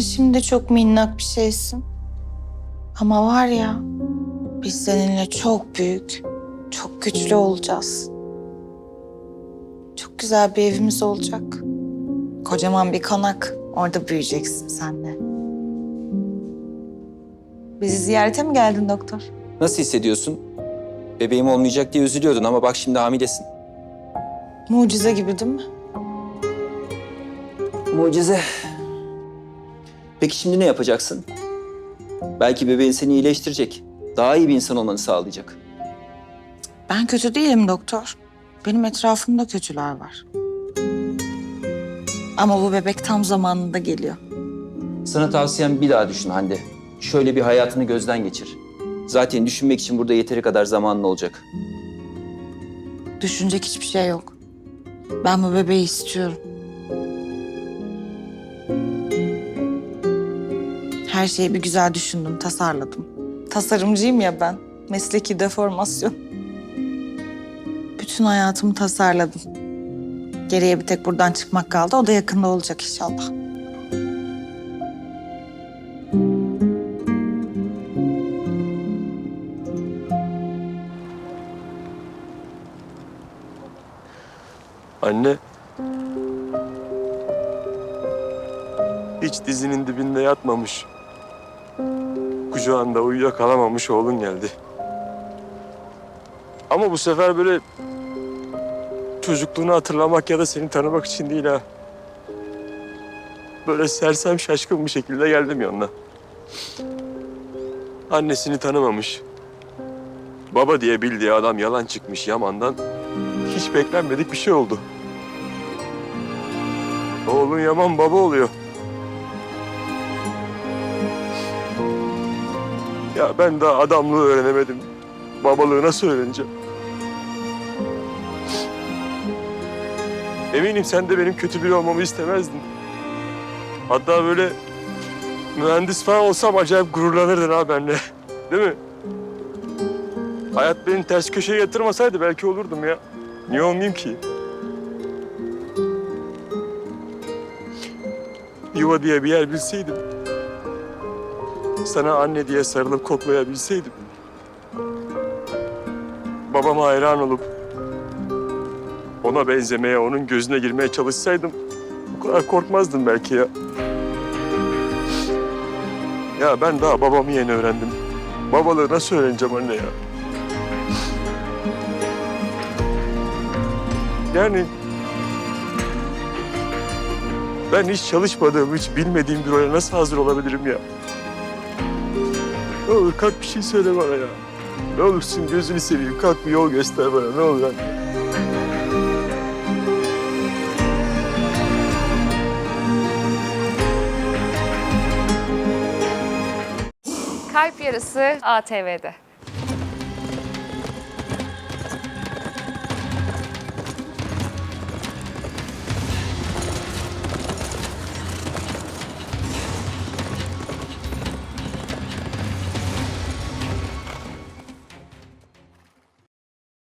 Şimdi çok minnak bir şeysin. Ama var ya, biz seninle çok büyük, çok güçlü olacağız. Çok güzel bir evimiz olacak. Kocaman bir konak. Orada büyüyeceksin sen de. Bizi ziyarete mi geldin doktor? Nasıl hissediyorsun? Bebeğim olmayacak diye üzülüyordun ama bak şimdi hamilesin. Mucize gibi değil mi? Mucize. Peki şimdi ne yapacaksın? Belki bebeğin seni iyileştirecek. Daha iyi bir insan olmanı sağlayacak. Ben kötü değilim doktor. Benim etrafımda kötüler var. Ama bu bebek tam zamanında geliyor. Sana tavsiyem bir daha düşün Hande. Şöyle bir hayatını gözden geçir. Zaten düşünmek için burada yeteri kadar zamanın olacak. Düşünecek hiçbir şey yok. Ben bu bebeği istiyorum. Her şeyi bir güzel düşündüm, tasarladım. Tasarımcıyım ya ben. Mesleki deformasyon. Bütün hayatımı tasarladım. Geriye bir tek buradan çıkmak kaldı. O da yakında olacak inşallah. Anne. Hiç dizinin dibinde yatmamış. Kucağında uyuyakalamamış oğlun geldi. Ama bu sefer böyle çocukluğunu hatırlamak ya da seni tanımak için değil ha. Böyle sersem şaşkın bir şekilde geldim yanına. Annesini tanımamış. Baba diye bildiği adam yalan çıkmış Yaman'dan. Hiç beklenmedik bir şey oldu. Oğlun Yaman baba oluyor. Ya ben daha adamlığı öğrenemedim. Babalığı nasıl öğreneceğim? Eminim sen de benim kötü biri olmamı istemezdin. Hatta böyle mühendis falan olsam acayip gururlanırdın ha benimle. Değil mi? Hayat beni ters köşeye yatırmasaydı belki olurdum ya. Niye olmayayım ki? Yuva diye bir yer bilseydim. Sana anne diye sarılıp koklayabilseydim. Babama hayran olup ona benzemeye, onun gözüne girmeye çalışsaydım bu kadar korkmazdım belki ya. Ya ben daha babamı yeni öğrendim. Babalığı nasıl öğreneceğim anne ya? Yani ben hiç çalışmadığım, hiç bilmediğim bir role nasıl hazır olabilirim ya? Ne olur kalk bir şey söyle bana ya. Ne olursun gözünü seveyim kalk bir yol göster bana ne olur anne. Kalp Yarısı ATV'de.